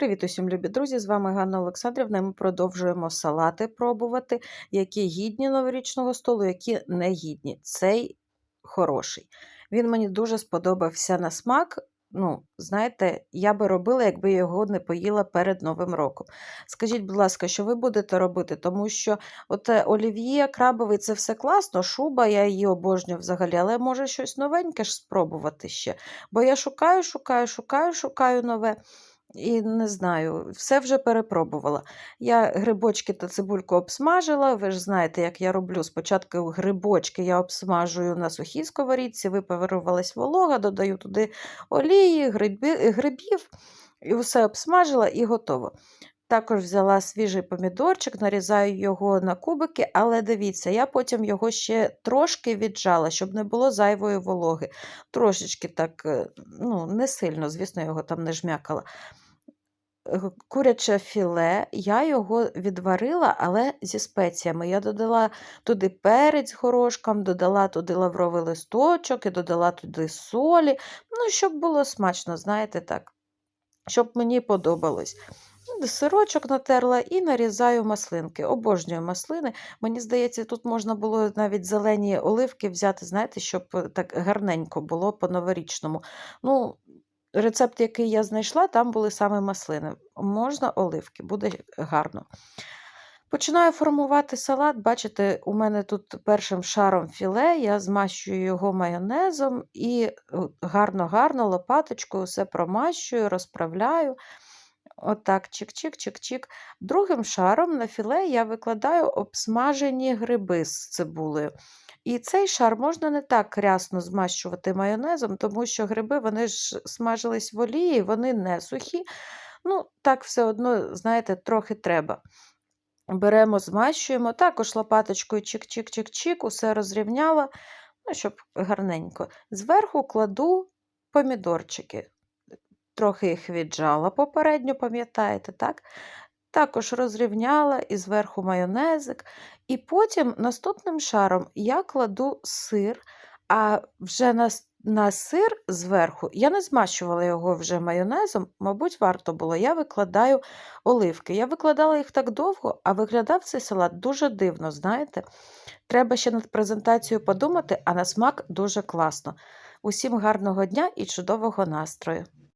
Привіт усім, любі друзі! З вами Ганна Олександрівна. Ми продовжуємо салати пробувати, які гідні новорічного столу, які не гідні. Цей хороший. Він мені дуже сподобався на смак. Ну, знаєте, я би робила, якби його не поїла перед Новим роком. Скажіть, будь ласка, що ви будете робити? Тому що оте олів'є, крабовий це все класно, шуба, я її обожнюю взагалі, але може щось новеньке ж спробувати ще. Бо я шукаю, шукаю, шукаю, шукаю нове. І не знаю, все вже перепробувала. Я грибочки та цибульку обсмажила. Ви ж знаєте, як я роблю. Спочатку грибочки я обсмажую на сухій сковорідці, випарувалась волога, додаю туди олії, грибів, і все обсмажила і готово. Також взяла свіжий помідорчик, нарізаю його на кубики, але дивіться, я потім його ще трошки віджала, щоб не було зайвої вологи. Трошечки так, е, ну, не сильно, звісно, його там не жмякала. Куряче філе, я його відварила, але зі спеціями. Я додала туди перець горошком, додала туди лавровий листочок і додала туди солі. Ну, щоб було смачно, знаєте так, щоб мені подобалось. Сирочок натерла і нарізаю маслинки. Обожнюю маслини. Мені здається, тут можна було навіть зелені оливки взяти, знаєте, щоб е, так гарненько було по-новорічному. Ну, Рецепт, який я знайшла, там були саме маслини. Можна оливки, буде гарно. Починаю формувати салат. Бачите, у мене тут першим шаром філе, я змащую його майонезом і гарно-гарно лопаточкою все промащую, розправляю. Отак, чик-чик-чик-чик. Другим шаром на філе я викладаю обсмажені гриби з цибулею. І цей шар можна не так рясно змащувати майонезом, тому що гриби вони ж смажились в олії, вони не сухі. Ну, так все одно, знаєте, трохи треба. Беремо, змащуємо, також лопаточкою чик-чик-чик-чик, усе розрівняла, ну, щоб гарненько. Зверху кладу помідорчики. Трохи їх віджала попередньо, пам'ятаєте, так? Також розрівняла і зверху майонезик. І потім наступним шаром я кладу сир, а вже на на сир зверху я не змащувала його вже майонезом, мабуть, варто було. Я викладаю оливки. Я викладала їх так довго, а виглядав цей салат дуже дивно, знаєте? Треба ще над презентацією подумати, а на смак дуже класно. Усім гарного дня і чудового настрою!